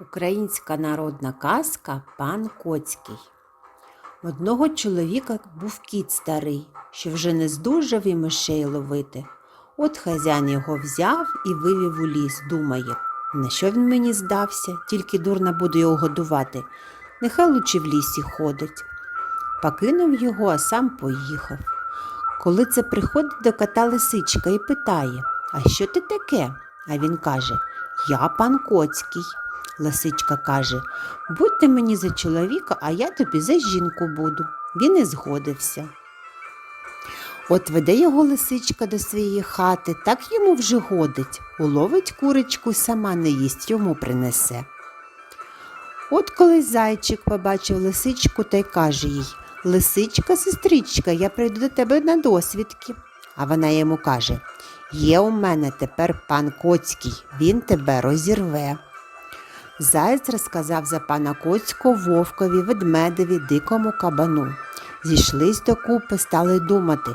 Українська народна казка Пан Коцький. Одного чоловіка був кіт старий, що вже не здужав і мишей ловити. От хазяїн його взяв і вивів у ліс, думає, на що він мені здався, тільки дурно буду його годувати. Нехай лучше в лісі ходить. Покинув його, а сам поїхав. Коли це приходить до кота лисичка і питає, а що ти таке? А він каже, я пан Коцький. Лисичка каже, будьте мені за чоловіка, а я тобі за жінку буду. Він і згодився. От веде його лисичка до своєї хати, так йому вже годить, уловить курочку, сама не їсть, йому принесе. От коли зайчик побачив лисичку та й каже їй Лисичка, сестричка, я прийду до тебе на досвідки. А вона йому каже Є у мене тепер пан Коцький, він тебе розірве. Заєць розказав за пана Коцького вовкові, ведмедеві, дикому кабану. Зійшлись докупи, стали думати,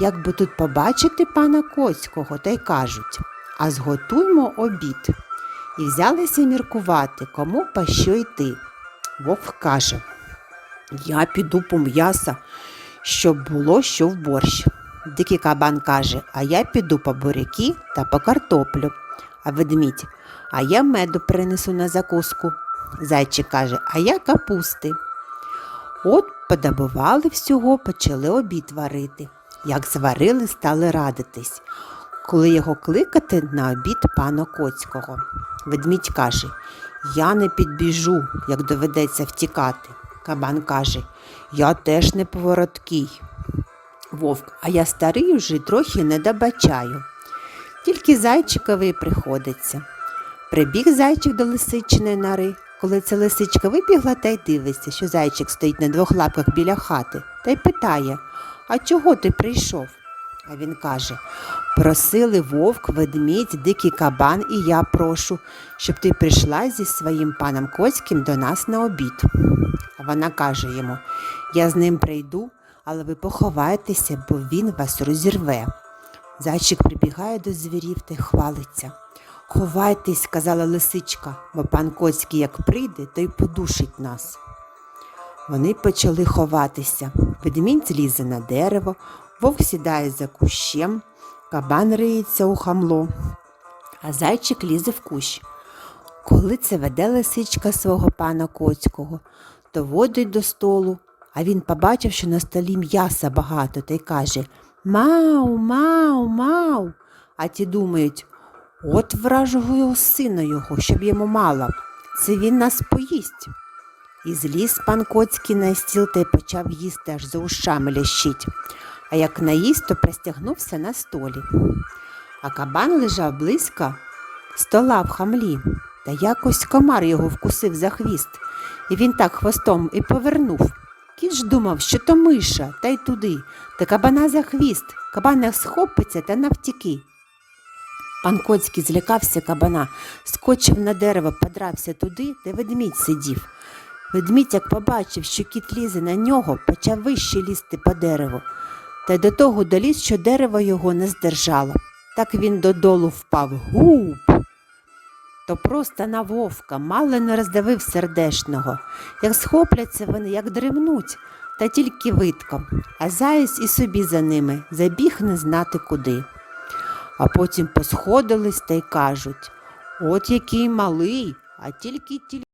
як би тут побачити пана Коцького, та й кажуть а зготуймо обід. І взялися міркувати, кому по що йти. Вовк каже Я піду по м'яса, щоб було що в борщ. Дикий кабан каже, а я піду по буряки та по картоплю. А ведмідь, а я меду принесу на закуску. Зайчик каже, а я капусти. От подобували всього, почали обід варити. Як зварили, стали радитись, коли його кликати на обід пана Коцького. Ведмідь каже, я не підбіжу, як доведеться втікати. Кабан каже, я теж не повороткий. Вовк, а я старий вже трохи не добачаю. Тільки зайчикові приходиться. Прибіг зайчик до лисичиної нори. Коли ця лисичка вибігла та й дивиться, що зайчик стоїть на двох лапках біля хати, та й питає А чого ти прийшов? А він каже Просили вовк, ведмідь, дикий кабан, і я прошу, щоб ти прийшла зі своїм паном Коцьким до нас на обід. А вона каже йому Я з ним прийду, але ви поховайтеся, бо він вас розірве. Зайчик прибігає до звірів та й хвалиться. Ховайтесь, сказала лисичка, бо пан Коцький як прийде, то й подушить нас. Вони почали ховатися. Ведмідь злізе на дерево, вовк сідає за кущем, кабан риється у хамло, а зайчик лізе в кущ. Коли це веде лисичка свого пана Коцького, то водить до столу, а він побачив, що на столі м'яса багато, та й каже Мау, мау, мау. А ті думають, от вражого сина його, щоб йому мало. Це він нас поїсть. І зліз пан Коцький на стіл та й почав їсти, аж за ушами лящить. А як наїсть, то пристягнувся на столі. А кабан лежав близько стола в хамлі, та якось комар його вкусив за хвіст, і він так хвостом і повернув. Кіт ж думав, що то миша, та й туди, та кабана за хвіст, кабан як схопиться та навтіки. Пан Коцький злякався кабана, скочив на дерево, подрався туди, де ведмідь сидів. Ведмідь, як побачив, що кіт лізе на нього, почав вище лізти по дереву. Та й до того доліз, що дерево його не здержало. Так він додолу впав губ. То просто на вовка мало не роздавив сердешного. Як схопляться вони, як дремнуть, та тільки видко, а заєць і собі за ними забіг не знати куди. А потім посходились та й кажуть от який малий, а тільки тільки.